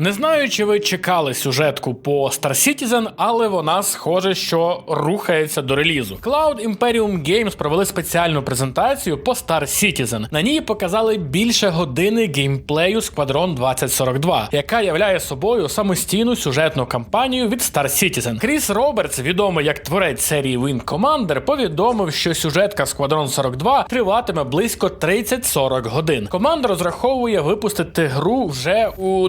Не знаю, чи ви чекали сюжетку по Star Citizen, але вона схоже, що рухається до релізу. Cloud Imperium Games провели спеціальну презентацію по Star Citizen. На ній показали більше години геймплею Squadron 2042, яка являє собою самостійну сюжетну кампанію від Star Citizen. Кріс Робертс, відомий як творець серії Wing Commander, повідомив, що сюжетка Squadron 42 триватиме близько 30-40 годин. Команда розраховує випустити гру вже у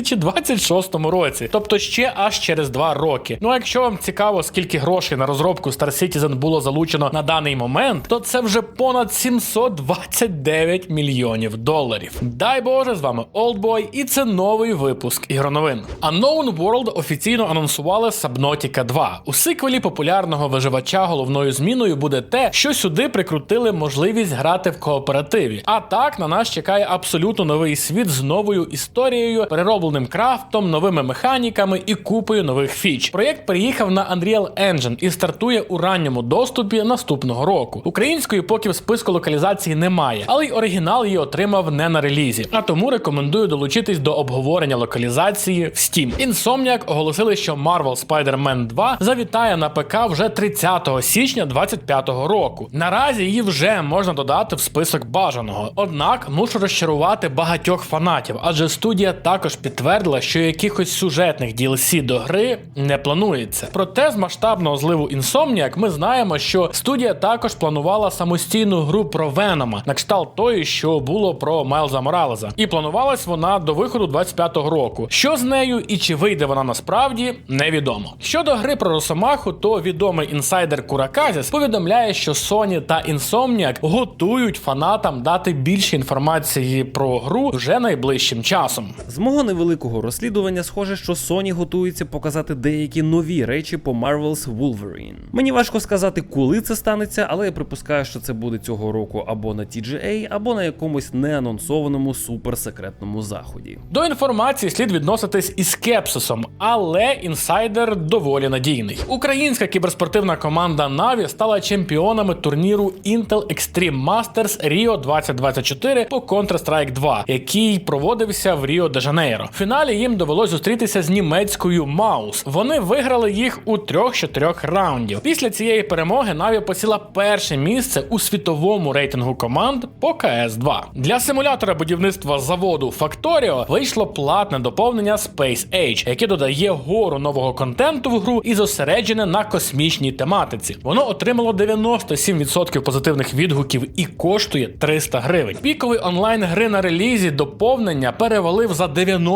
2026 році, тобто ще аж через два роки. Ну а якщо вам цікаво, скільки грошей на розробку Star Citizen було залучено на даний момент, то це вже понад 729 мільйонів доларів. Дай Боже, з вами Oldboy, і це новий випуск ігроновин. Unknown World офіційно анонсували Subnautica 2. У сиквелі популярного виживача головною зміною буде те, що сюди прикрутили можливість грати в кооперативі. А так на нас чекає абсолютно новий світ з новою історією, переробленим крафтом, новими механіками і купою нових фіч. Проєкт переїхав на Unreal Engine і стартує у ранньому доступі наступного року. Української поки в списку локалізації немає, але й оригінал її отримав не на релізі. А тому рекомендую долучитись до обговорення локалізації в Steam. Insomniac оголосили, що Marvel Spider-Man 2 завітає на ПК вже 30 січня 2025 року. Наразі її вже можна додати в список бажаного. Однак мушу розчарувати багатьох фанатів, адже студія також підтвердила, що якихось сюжетних DLC до гри не планується. Проте з масштабного зливу Insomniac ми знаємо, що студія також планувала самостійну гру про Венома, на кшталт тої, що було про Майлза Моралеза. І планувалась вона до виходу 25-го року. Що з нею і чи вийде вона насправді, невідомо. Щодо гри про Росомаху, то відомий інсайдер Кураказіс повідомляє, що Sony та Insomniac готують фанатам дати більше інформації про гру вже найближчим часом. З мого невеликого розслідування схоже, що Sony готується показати деякі нові речі по Marvel's Wolverine. Мені важко сказати, коли це станеться, але я припускаю, що це буде цього року або на TGA, або на якомусь неанонсованому суперсекретному заході. До інформації слід відноситись із скепсисом, але інсайдер доволі надійний. Українська кіберспортивна команда Na'Vi стала чемпіонами турніру Intel Extreme Masters Rio 2024 по Counter-Strike 2, який проводився в Ріо де Жанейро. Фіналі їм довелось зустрітися з німецькою Маус. Вони виграли їх у трьох чотирьох раундів. Після цієї перемоги Na'Vi посіла перше місце у світовому рейтингу команд по cs 2 Для симулятора будівництва заводу Factorio вийшло платне доповнення Space Age, яке додає гору нового контенту в гру і зосереджене на космічній тематиці. Воно отримало 97% позитивних відгуків і коштує 300 гривень. Піковий онлайн гри на релізі доповнення перевалив за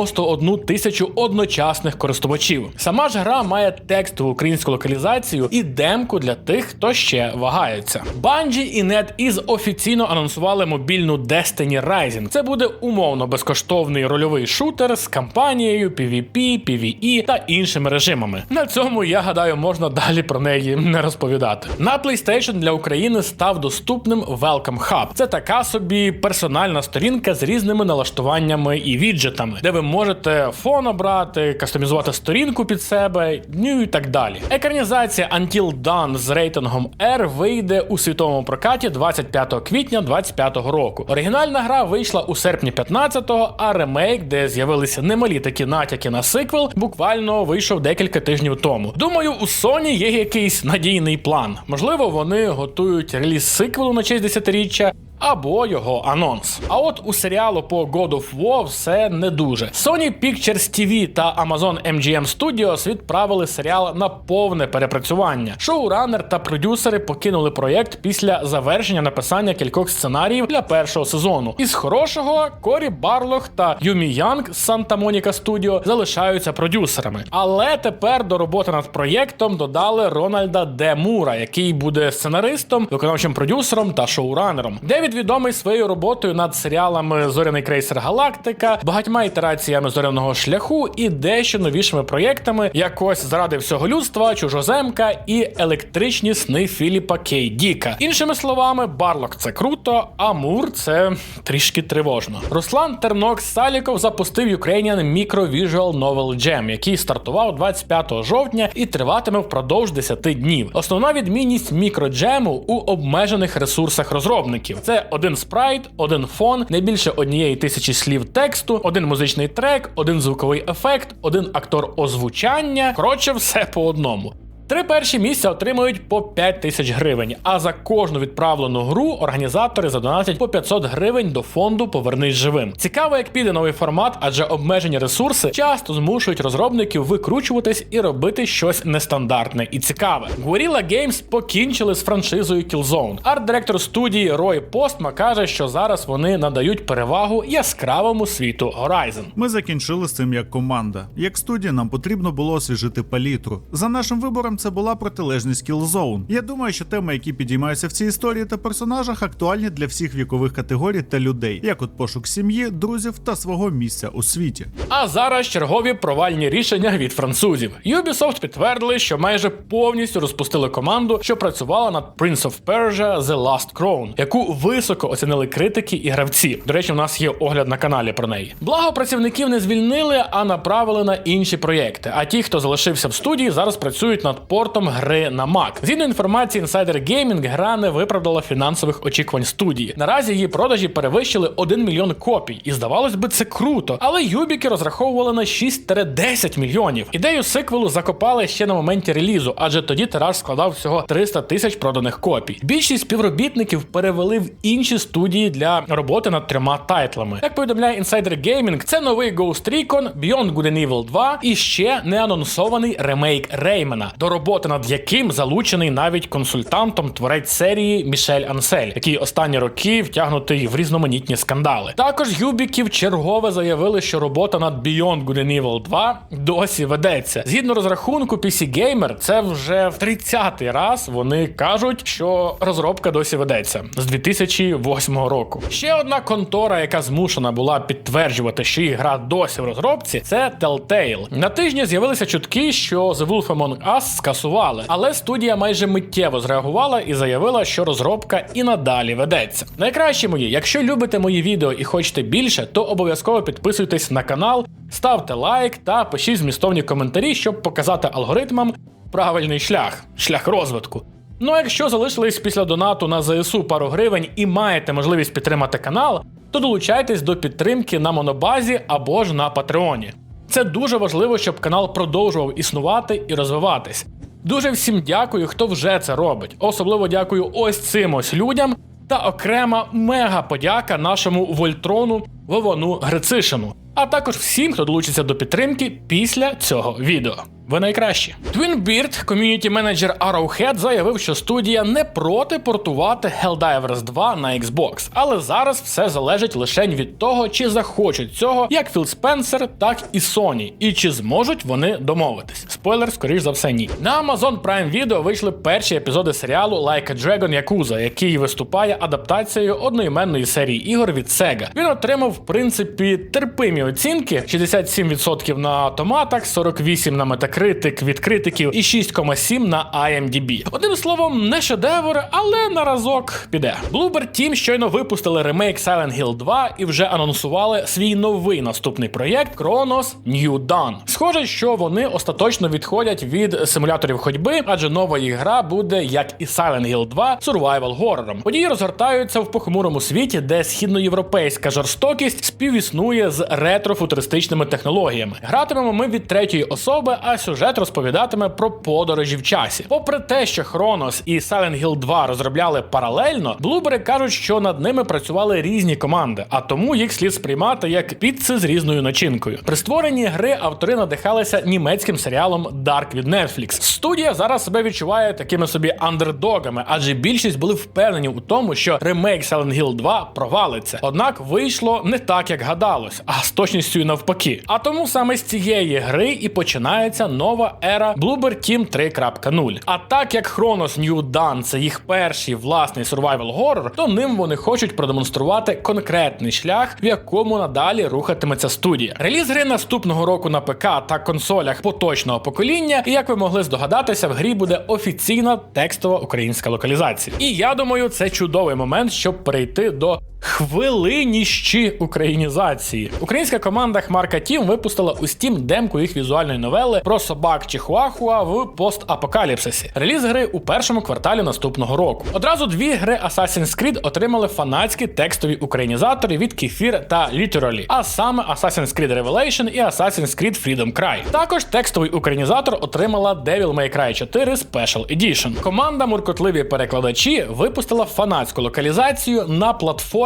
91 тисячу одночасних користувачів. Сама ж гра має текстову українську локалізацію і демку для тих, хто ще вагається. Bungie і NetEase офіційно анонсували мобільну Destiny Rising. Це буде умовно безкоштовний рольовий шутер з кампанією PvP, PvE та іншими режимами. На цьому я гадаю, можна далі про неї не розповідати. На PlayStation для України став доступним Welcome Hub. Це така собі персональна сторінка з різними налаштуваннями і віджетами, де ви можете фон обрати, кастомізувати сторінку під себе, ну і так далі. Екранізація Until Dawn з рейтингом R вийде у світовому прокаті 25 квітня 2025 року. Оригінальна гра вийшла у серпні 15-го, а ремейк, де з'явилися немалі такі натяки на сиквел, буквально вийшов декілька тижнів тому. Думаю, у Sony є якийсь надійний план. Можливо, вони готують реліз сиквелу на честь десятиріччя. Або його анонс. А от у серіалу по God of War все не дуже. Sony Pictures TV та Amazon MGM Studios відправили серіал на повне перепрацювання. Шоуранер та продюсери покинули проєкт після завершення написання кількох сценаріїв для першого сезону. Із хорошого Корі Барлох та Юмі Янг з Santa Monica Studio залишаються продюсерами. Але тепер до роботи над проєктом додали Рональда Де Мура, який буде сценаристом, виконавчим продюсером та шоуранером. Девід відомий своєю роботою над серіалами Зоряний крейсер Галактика, багатьма ітераціями зоряного шляху і дещо новішими проєктами, як ось заради всього людства, чужоземка і електричні сни Філіпа Кей Діка. Іншими словами, Барлок це круто, а Мур це трішки тривожно. Руслан Тернок Саліков запустив Ukrainian Micro Visual Novel Jam, який стартував 25 жовтня і триватиме впродовж 10 днів. Основна відмінність мікроджему у обмежених ресурсах розробників це Один спрайт, один фон, не більше однієї тисячі слів тексту, один музичний трек, один звуковий ефект, один актор озвучання. Коротше, все по одному. Три перші місця отримують по 5 тисяч гривень, а за кожну відправлену гру організатори задонатять по 500 гривень до фонду Повернись живим. Цікаво, як піде новий формат, адже обмежені ресурси часто змушують розробників викручуватись і робити щось нестандартне і цікаве. Guerrilla Games покінчили з франшизою Killzone. Арт-директор студії Рой Постма каже, що зараз вони надають перевагу яскравому світу Horizon. Ми закінчили з цим як команда. Як студія, нам потрібно було освіжити палітру. За нашим вибором, це була протилежність Killzone. Я думаю, що теми, які підіймаються в цій історії та персонажах, актуальні для всіх вікових категорій та людей, як от пошук сім'ї, друзів та свого місця у світі. А зараз чергові провальні рішення від французів. Ubisoft підтвердили, що майже повністю розпустили команду, що працювала над Prince of Persia The Last Crown, яку високо оцінили критики і гравці. До речі, у нас є огляд на каналі про неї. Благо працівників не звільнили, а направили на інші проєкти. А ті, хто залишився в студії, зараз працюють над портом гри на Mac. Згідно інформації Insider Gaming, гра не виправдала фінансових очікувань студії. Наразі її продажі перевищили 1 мільйон копій, і здавалось би, це круто. Але юбіки розраховували на 6-10 мільйонів. Ідею сиквелу закопали ще на моменті релізу, адже тоді тираж складав всього 300 тисяч проданих копій. Більшість співробітників перевели в інші студії для роботи над трьома тайтлами. Як повідомляє Insider Gaming, це новий Ghost Recon, Beyond Good and Evil 2 і ще не анонсований ремейк Реймена, до роботи над яким залучений навіть консультантом творець серії Мішель Ансель, який останні роки втягнутий в різноманітні скандали. Також Юбіки чергове заявили, що робота над Beyond Good and Evil 2 досі ведеться. Згідно розрахунку PC Gamer, це вже в 30-й раз вони кажуть, що розробка досі ведеться з 2008 року. Ще одна контора, яка змушена була підтверджувати, що їх гра досі в розробці, це Telltale. На тижні з'явилися чутки, що The Wolf Among Us скасували, але студія майже миттєво зреагувала і заявила, що розробка і надалі ведеться. Найкраще мої, якщо любите мої відео і хочете більше, то обов'язково підписуйтесь на канал, ставте лайк та пишіть змістовні коментарі, щоб показати алгоритмам правильний шлях, шлях розвитку. Ну а якщо залишились після донату на ЗСУ пару гривень і маєте можливість підтримати канал, то долучайтесь до підтримки на монобазі або ж на Патреоні. Це дуже важливо, щоб канал продовжував існувати і розвиватись. Дуже всім дякую, хто вже це робить. Особливо дякую ось цим ось людям та окрема мега подяка нашому Вольтрону Вовану Грицишину, а також всім, хто долучиться до підтримки після цього відео. Ви найкращі. Twinbeard, ком'юніті менеджер Arrowhead, заявив, що студія не проти портувати Helldivers 2 на Xbox, але зараз все залежить лише від того, чи захочуть цього як Філ Спенсер, так і Sony, і чи зможуть вони домовитись. Спойлер, скоріш за все, ні. На Amazon Prime Video вийшли перші епізоди серіалу Like a Dragon Yakuza, який виступає адаптацією одноіменної серії ігор від Sega. Він отримав, в принципі, терпимі оцінки: 67% на томатах, 48% на Metacritic від критиків і 6,7 на IMDb. Одним словом, не шедевр, але на разок піде. Bloober Team щойно випустили ремейк Silent Hill 2 і вже анонсували свій новий наступний проєкт Chronos New Dawn. Схоже, що вони остаточно відходять від симуляторів ходьби, адже нова гра буде, як і Silent Hill 2, survival хорором. Події розгортаються в похмурому світі, де східноєвропейська жорстокість співіснує з ретро-футуристичними технологіями. Гратимемо ми від третьої особи, а сюжет розповідатиме про подорожі в часі. Попри те, що Chronos і Silent Hill 2 розробляли паралельно, блубери кажуть, що над ними працювали різні команди, а тому їх слід сприймати як піци з різною начинкою. При створенні гри автори надихалися німецьким серіалом Dark від Netflix. Студія зараз себе відчуває такими собі андердогами, адже більшість були впевнені у тому, що ремейк Silent Hill 2 провалиться. Однак вийшло не так, як гадалось, а з точністю навпаки. А тому саме з цієї гри і починається нова ера Bloober Team 3.0. А так як Chronos New Dawn – це їх перший власний survival horror, то ним вони хочуть продемонструвати конкретний шлях, в якому надалі рухатиметься студія. Реліз гри наступного року на ПК та консолях поточного покоління, і як ви могли здогадатися, в грі буде офіційна текстова українська локалізація. І я думаю, це чудовий момент, щоб перейти до Хвилиніщі українізації. Українська команда Хмарка Team випустила у Steam демку їх візуальної новели про собак Чихуахуа в постапокаліпсисі. Реліз гри у першому кварталі наступного року. Одразу дві гри Assassin's Creed отримали фанатські текстові українізатори від Kefir та Literally, а саме Assassin's Creed Revelation і Assassin's Creed Freedom Cry. Також текстовий українізатор отримала Devil May Cry 4 Special Edition. Команда муркотливі перекладачі випустила фанатську локалізацію на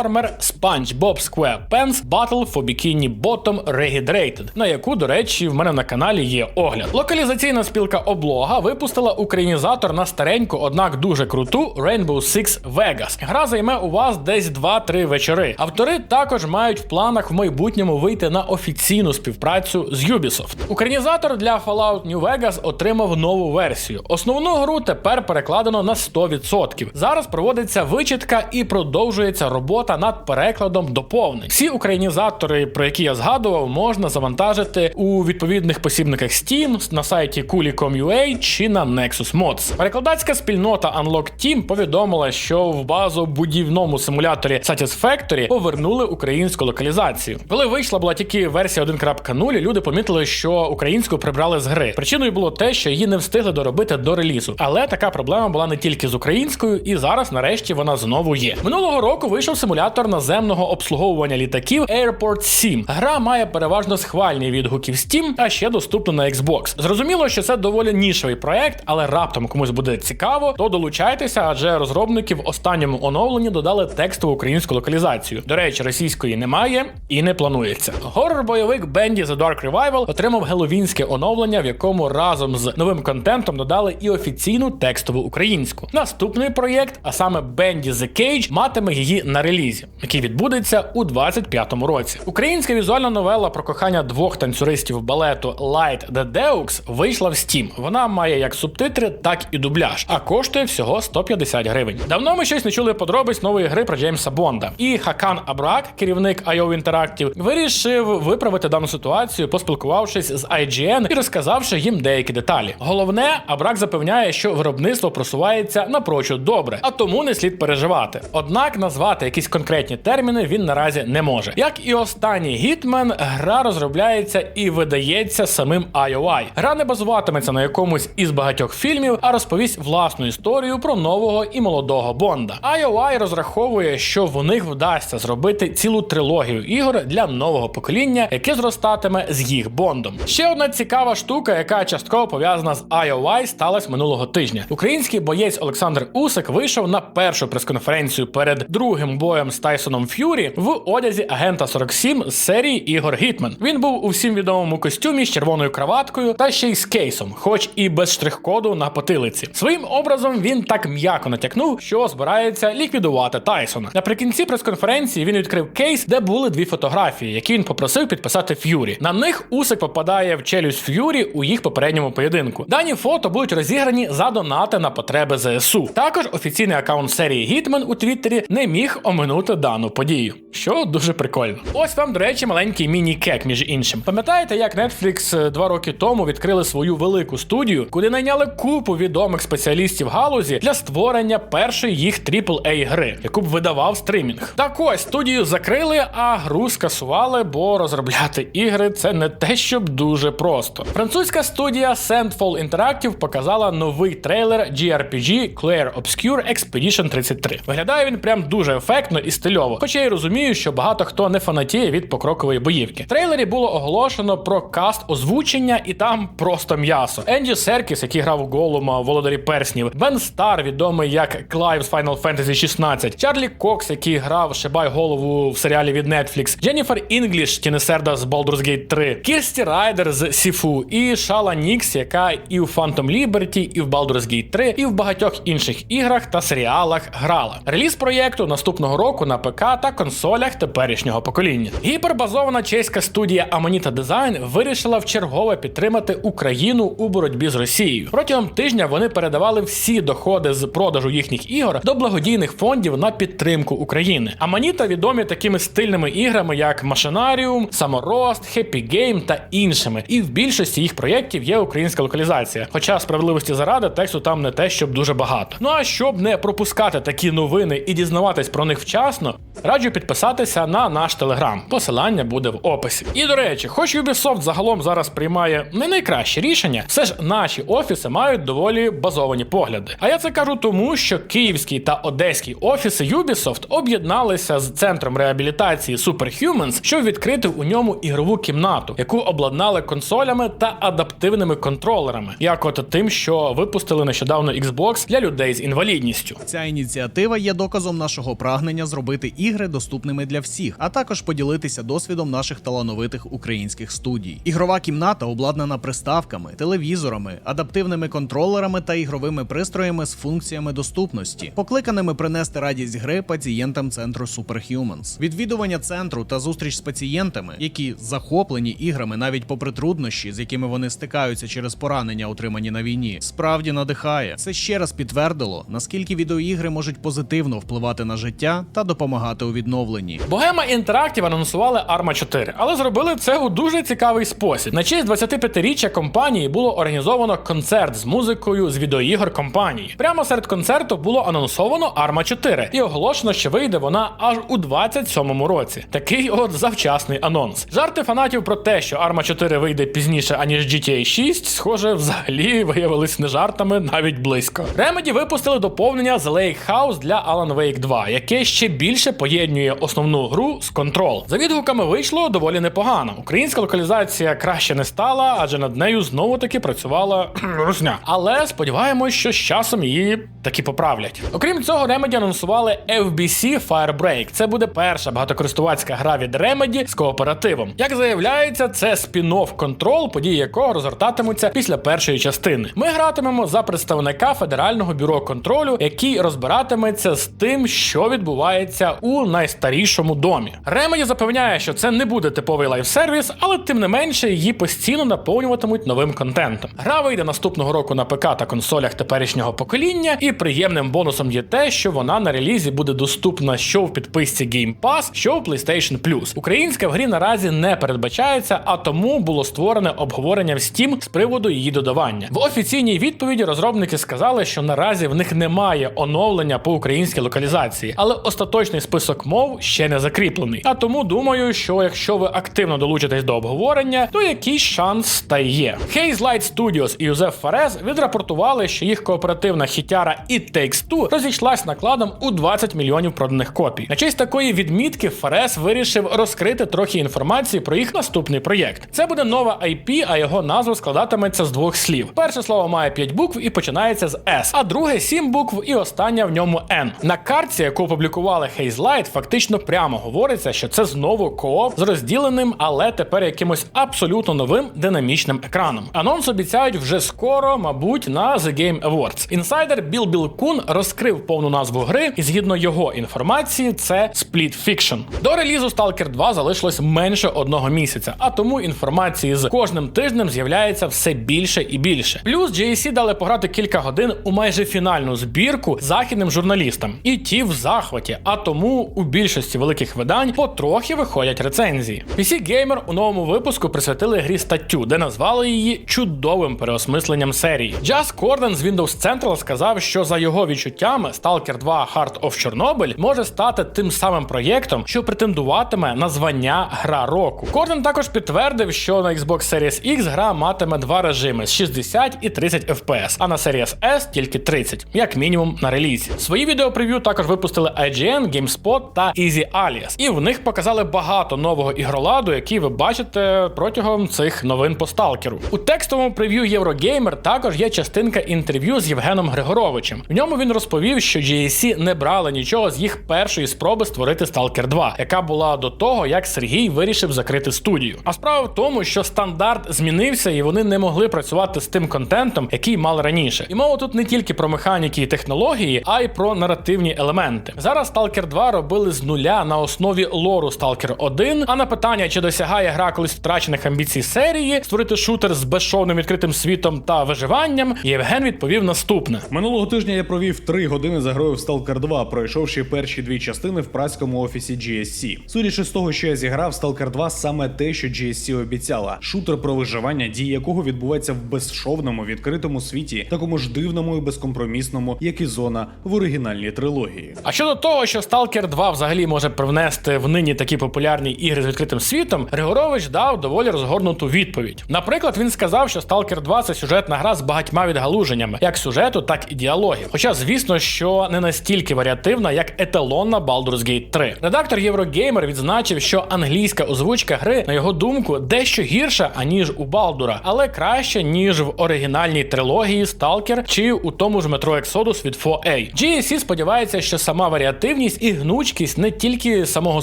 платформер SpongeBob SquarePants Battle for Bikini Bottom Rehydrated, на яку, до речі, в мене на каналі є огляд. Локалізаційна спілка облога випустила українізатор на стареньку, однак дуже круту Rainbow Six Vegas. Гра займе у вас десь 2-3 вечори. Автори також мають в планах в майбутньому вийти на офіційну співпрацю з Ubisoft. Українізатор для Fallout New Vegas отримав нову версію. Основну гру тепер перекладено на 100%. Зараз проводиться вичітка і продовжується робота над перекладом доповнень. Всі українізатори, про які я згадував, можна завантажити у відповідних посібниках Steam, на сайті Cooley.com.ua чи на Nexus Mods. Перекладацька спільнота Unlock Team повідомила, що в базу будівному симуляторі Satisfactory повернули українську локалізацію. Коли вийшла була тільки версія 1.0, люди помітили, що українську прибрали з гри. Причиною було те, що її не встигли доробити до релізу. Але така проблема була не тільки з українською, і зараз, нарешті, вона знову є. Минулого року вийшов симулятор наземного обслуговування літаків Airport 7. Гра має переважно схвальні відгуки в Steam, а ще доступна на Xbox. Зрозуміло, що це доволі нішевий проект, але раптом комусь буде цікаво, то долучайтеся, адже розробники в останньому оновленні додали текстову українську локалізацію. До речі, російської немає і не планується. Горор-бойовик Bendy The Dark Revival отримав геловінське оновлення, в якому разом з новим контентом додали і офіційну текстову українську. Наступний проєкт, а саме Bendy The Cage, матиме її на релізі, який відбудеться у 25-му році. Українська візуальна новела про кохання двох танцюристів балету Light the Deux вийшла в Steam. Вона має як субтитри, так і дубляж, а коштує всього 150 гривень. Давно ми щось не чули подробиць нової гри про Джеймса Бонда. І Хакан Абрак, керівник IO Interactive, вирішив виправити дану ситуацію, поспілкувавшись з IGN і розказавши їм деякі деталі. Головне, Абрак запевняє, що виробництво просувається напрочуд добре, а тому не слід переживати. Однак назвати якісь конкретні терміни він наразі не може. Як і останній Гітмен, гра розробляється і видається самим IOI. Гра не базуватиметься на якомусь із багатьох фільмів, а розповість власну історію про нового і молодого Бонда. IOI розраховує, що в них вдасться зробити цілу трилогію ігор для нового покоління, яке зростатиме з їх Бондом. Ще одна цікава штука, яка частково пов'язана з IOI, сталася минулого тижня. Український боєць Олександр Усик вийшов на першу прес-конференцію перед другим боєм з Тайсоном Ф'юрі в одязі агента 47 з серії ігор Гітмен. Він був у всім відомому костюмі з червоною краваткою та ще й з кейсом, хоч і без штрих-коду на потилиці. Своїм образом він так м'яко натякнув, що збирається ліквідувати Тайсона. Наприкінці прес-конференції він відкрив кейс, де були дві фотографії, які він попросив підписати Ф'юрі. На них Усик попадає в челюсть Ф'юрі у їх попередньому поєдинку. Дані фото будуть розіграні за донати на потреби ЗСУ. Також офіційний аккаунт серії Гітмен у Твіттері не міг оминути дану подію, що дуже прикольно. Ось вам, до речі, маленький міні-кек, між іншим. Пам'ятаєте, як Netflix е, два роки тому відкрили свою велику студію, куди найняли купу відомих спеціалістів галузі для створення першої їх AAA гри, яку б видавав стримінг. Так ось студію закрили, а гру скасували, бо розробляти ігри це не те, щоб дуже просто. Французька студія Sandfall Interactive показала новий трейлер GRPG Clair Obscure Expedition 33. Виглядає він прям дуже ефектно і стильово. Хоча я й розумію, що багато хто не фанатіє від покрокової боївки. В трейлері було оголошено про каст озвучення, і там просто м'ясо. Енджі Серкіс, який грав у Голума Володарі Перснів, Бен Стар, відомий як Клайв з Final Fantasy 16, Чарлі Кокс, який грав Шибай голову в серіалі від Netflix, Дженніфер Інгліш, тінесерда з Baldur's Gate 3, Кірсті Райдер з Сіфу і Шала Нікс, яка і в Phantom Liberty, і в Baldur's Gate 3, і в багатьох інших іграх та серіалах грала. Реліз проєкту наступного року на ПК та консолях теперішнього покоління. Гіпербазована чеська студія Amanita Design вирішила вчергове підтримати Україну у боротьбі з Росією. Протягом тижня вони передавали всі доходи з продажу їхніх ігор до благодійних фондів на підтримку України. Аманіта відомі такими стильними іграми, як Машинаріум, Саморост, Happy Game та іншими. І в більшості їх проєктів є українська локалізація. Хоча справедливості заради тексту там не те, щоб дуже багато. Ну а щоб не пропускати такі новини і дізнаватись про них вчасно, одночасно, раджу підписатися на наш телеграм. Посилання буде в описі. І до речі, хоч Ubisoft загалом зараз приймає не найкращі рішення, все ж наші офіси мають доволі базовані погляди. А я це кажу тому, що київський та одеський офіси Ubisoft об'єдналися з центром реабілітації Superhumans, щоб відкрити у ньому ігрову кімнату, яку обладнали консолями та адаптивними контролерами, як от тим, що випустили нещодавно Xbox для людей з інвалідністю. Ця ініціатива є доказом нашого прагнення зробити ігри доступними для всіх, а також поділитися досвідом наших талановитих українських студій. Ігрова кімната обладнана приставками, телевізорами, адаптивними контролерами та ігровими пристроями з функціями доступності, покликаними принести радість гри пацієнтам центру Superhumans. Відвідування центру та зустріч з пацієнтами, які захоплені іграми навіть попри труднощі, з якими вони стикаються через поранення, отримані на війні, справді надихає. Це ще раз підтвердило, наскільки відеоігри можуть позитивно впливати на життя та допомагати у відновленні. Богема Interactive анонсували Arma 4, але зробили це у дуже цікавий спосіб. На честь 25-річчя компанії було організовано концерт з музикою з відеоігор компанії. Прямо серед концерту було анонсовано Arma 4 і оголошено, що вийде вона аж у 27-му році. Такий от завчасний анонс. Жарти фанатів про те, що Arma 4 вийде пізніше аніж GTA 6, схоже, взагалі виявились не жартами навіть близько. Remedy випустили доповнення The Lake House для Alan Wake 2, яке ще більше поєднує основну гру з Control. За відгуками вийшло доволі непогано. Українська локалізація краще не стала, адже над нею знову таки працювала русня. Але сподіваємось, що з часом її таки поправлять. Окрім цього, Remedy анонсували FBC Firebreak. Це буде перша багатокористувацька гра від Remedy з кооперативом. Як заявляється, це спін-офф Control, події якого розгортатимуться після першої частини. Ми гратимемо за представника Федерального бюро контролю, який розбиратиметься з тим, що відбувається у найстарішому домі. Remedy запевняє, що це не буде типовий лайфсервіс, але тим не менше її постійно наповнюватимуть новим контентом. Гра вийде наступного року на ПК та консолях теперішнього покоління, і приємним бонусом є те, що вона на релізі буде доступна що в підписці Game Pass, що в PlayStation Plus. Українська в грі наразі не передбачається, а тому було створене обговорення в Steam з приводу її додавання. В офіційній відповіді розробники сказали, що наразі в них немає оновлення по українській локалізації, але остаточний список мов ще не закріплений. А тому думаю, що якщо ви активно долучитесь до обговорення, то якийсь шанс та є. Haze Light Studios і Юзеф Фарез відрапортували, що їх кооперативна хітяра It Takes Two розійшлась накладом у 20 мільйонів проданих копій. На честь такої відмітки Фарес вирішив розкрити трохи інформації про їх наступний проєкт. Це буде нова IP, а його назва складатиметься з двох слів. Перше слово має 5 букв і починається з S, а друге 7 букв і остання в ньому N. На картці, яку опублікували Haze Light, фактично прямо говориться, що це знову кооп з розділеним, але тепер якимось абсолютно новим динамічним екраном. Анонс обіцяють вже скоро, мабуть, на The Game Awards. Інсайдер Біл Білкун розкрив повну назву гри, і згідно його інформації, це Split Fiction. До релізу Stalker 2 залишилось менше одного місяця, а тому інформації з кожним тижнем з'являється все більше і більше. Плюс GSC дали пограти кілька годин у майже фінальну збірку західним журналістам, і ті в захваті. А тому у більшості великих видань потрохи виходять рецензії. PC Gamer у новому випуску присвятили грі статтю, де назвали її чудовим переосмисленням серії. Джаз Корден з Windows Central сказав, що за його відчуттями Stalker 2 Heart of Chernobyl може стати тим самим проєктом, що претендуватиме на звання гра року. Корден також підтвердив, що на Xbox Series X гра матиме два режими з 60 і 30 FPS, а на Series S тільки 30, як мінімум на релізі. Свої відеопрев'ю також випустили IGN, GameSpot та Easy Alias, і в них показали багато нового ігроладу, який ви бачите протягом цих новин по сталкеру. У текстовому прев'ю Eurogamer також є частинка інтерв'ю з Євгеном Григоровичем. В ньому він розповів, що GSC не брали нічого з їх першої спроби створити Stalker 2, яка була до того, як Сергій вирішив закрити студію. А справа в тому, що стандарт змінився, і вони не могли працювати з тим контентом, який мали раніше. І мова тут не тільки про механіки і технології, а й про наративні елементи. Зараз Stalker 2 робили з нуля на основі лору Stalker 1, а на питання, чи досягає гра колись втрачених амбіцій серії, створити шутер з безшовним відкритим світом та виживанням, Євген відповів наступне. Минулого тижня я провів три години за грою в Stalker 2, пройшовши перші дві частини в праському офісі GSC. Судячи з того, що я зіграв, Stalker 2 саме те, що GSC обіцяла: шутер про виживання, дії якого відбувається в безшовному відкритому світі, такому ж дивному і безкомпромісному, як і зона в оригінальній трилогії. А щодо того, що Stalker 2 взагалі може привнести в нині такі популярні ігри з відкритим світом, Григорович дав доволі розгорнуту відповідь. Наприклад, він сказав, що Stalker 2 це сюжетна гра з багатьма відгалуженнями, як сюжету, так і діалогів. Хоча, звісно, що не настільки варіативна, як еталонна Baldur's Gate 3. Редактор Єврогеймер відзначив, що англійська озвучка гри, на його думку, дещо гірша, аніж у Балдура, але краще, ніж в оригінальній трилогії Stalker чи у тому ж Metro Exodus від 4A. GSC сподівається, що сама варіативність і гнучкість не тільки самого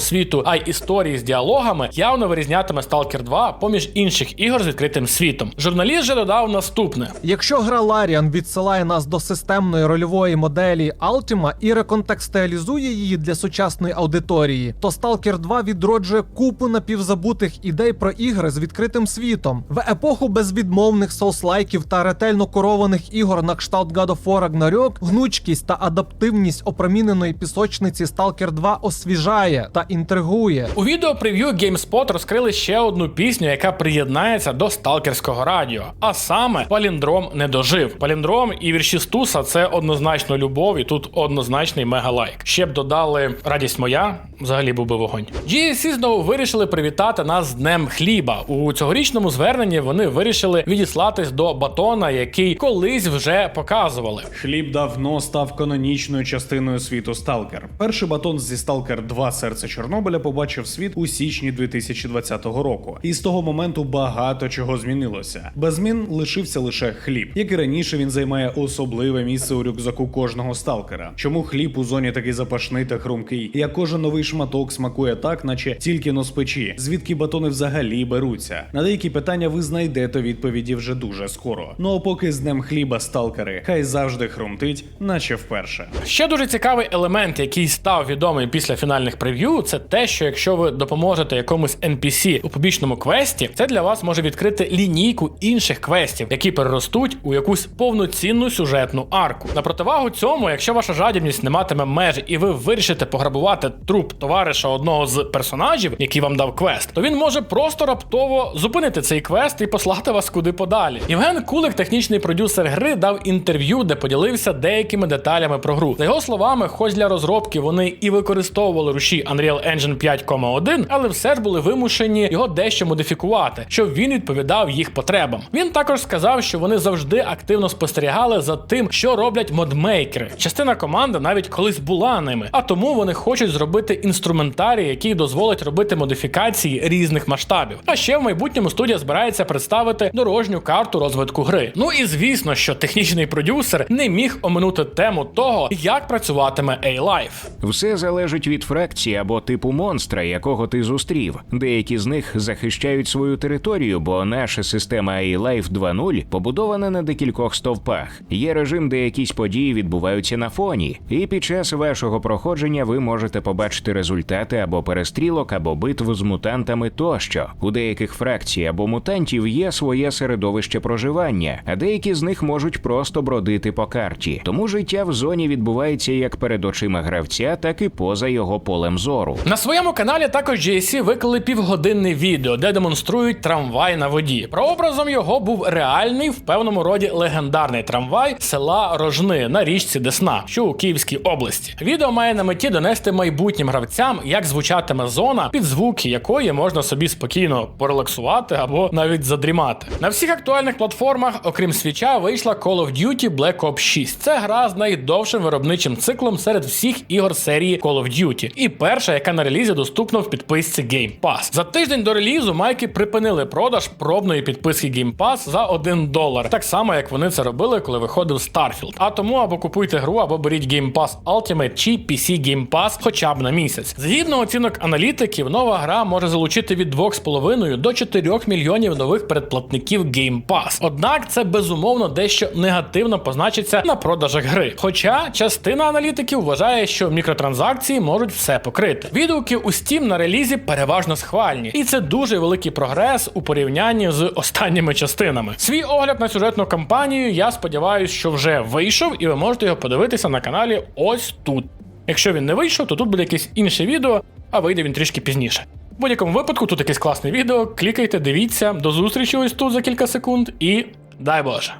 світу, а й історії з діалогами явно вирізнятиме Stalker 2 поміж інших ігор з відкритим світом. Журналіст же додав наступне: Якщо гра Ларіан відсилає нас до системної рольової моделі Ultima і реконтекстуалізує її для сучасної аудиторії, то Stalker 2 відроджує купу напівзабутих ідей про ігри з відкритим світом. В епоху безвідмовних соуслайків та ретельно корованих ігор на кшталт God of War Ragnarok гнучкість та адаптивність опроміненої пісочниці Stalker 2 освіжає та інтригує. У відео прев'ю GameSpot розкрили ще одну пісню, яка приєднається до сталкерського радіо. А саме Паліндром не дожив. Паліндром і вірші Стуса це однозначно любов, і тут однозначний мегалайк. Ще б додали радість моя, взагалі був би вогонь. GSC знову вирішили привітати нас з днем хліба. У цьогорічному зверненні вони вирішили відіслатись до батона, який колись вже показували. Хліб давно став канонічною частиною світу Сталкер. Перший батон зі Сталкер 2 серце Чорнобиля побачив світ у січні 2020 року. І з того моменту багато чого змінилося. Без змін лишився лише хліб. Як і раніше, він займає особливе місце у рюкзаку кожного сталкера. Чому хліб у зоні такий запашний та хрумкий? Як кожен новий шматок смакує так, наче тільки но з печі. Звідки батони взагалі беруться? На деякі питання ви знайдете відповіді вже дуже скоро. Ну а поки з днем хліба сталкери, хай завжди хрумтить, наче вперше. Ще дуже цікавий елемент, який став відомий після фінальних прев'ю, це те, що якщо ви допоможете якомусь NPC у побічному квесті, це для вас може відкрити лінійку інших квестів, які переростуть у якусь повноцінну сюжетну арку. На противагу цьому, якщо ваша жадібність не матиме меж, і ви вирішите пограбувати труп товариша одного з персонажів, який вам дав квест, то він може просто раптово зупинити цей квест і послати вас куди подалі. Євген Кулик, технічний продюсер гри, дав інтерв'ю, де поділився деякими деталями про гру. За його словами, хоч для розробки вони і використовували руші Unreal Engine 5.1, але все ж були вимушені його дещо модифікувати, щоб він відповідав їх потребам. Він також сказав, що вони завжди активно спостерігали за тим, що роблять модмейкери. Частина команди навіть колись була ними, а тому вони хочуть зробити інструментарій, який дозволить робити модифікації різних масштабів. А ще в майбутньому студія збирається представити дорожню карту розвитку гри. Ну і звісно, що технічний продюсер не міг оминути тему того, як працюватиме A-Life. Все залежить від фракції або типу монстра, якого ти зустрів. Деякі з них захищають свою територію, бо наша система A-Life 2.0 побудована на декількох стовпах. Є режим, де якісь події відбуваються на фоні, і під час вашого проходження ви можете побачити результати або перестрілок, або битв з мутантами тощо. У деяких фракцій або мутантів є своє середовище проживання, а деякі з них можуть просто бродити по карті. Тому життя в зоні відбувається як перед очима гравця, так і поза його полем зору. На своєму каналі також GSC виклали півгодинне відео, де демонструють трамвай на воді. Прообразом його був реальний в певному роді легендарний трамвай села Рожни на річці Десна, що у Київській області. Відео має на меті донести майбутнім гравцям, як звучатиме зона, під звуки якої можна собі спокійно порелаксувати або навіть задрімати. На всіх актуальних платформах, окрім свіча, вийшла Call of Duty Black Ops 6. Це гра з найдовшим виробничим циклом серед всіх ігор серії Call of Duty. І перша, яка на релізі доступна в підписці Game Pass. За тиждень до релізу майки припинили продаж пробної підписки Game Pass за 1 долар, так само як вони це робили, коли виходив Starfield. А тому або купуйте гру, або беріть Game Pass Ultimate чи PC Game Pass хоча б на місяць. Згідно оцінок аналітиків, нова гра може залучити від 2,5 до 4 мільйонів нових передплатників Game Pass. Однак це безумовно дещо негативно позначиться на продажах гри. Хоча частина аналітиків вважає, що мікротранзакції можуть все покрити. Відгуки у Steam на релізі переважно схвальні, і це дуже великий прогрес у порівнянні з останніми частинами. Свій огляд на сюжетну кампанію я сподіваюся, що вже вийшов, і ви можете його подивитися на каналі ось тут. Якщо він не вийшов, то тут буде якесь інше відео, а вийде він трішки пізніше. В будь-якому випадку тут якесь класне відео. Клікайте, дивіться, до зустрічі ось тут за кілька секунд і дай Боже.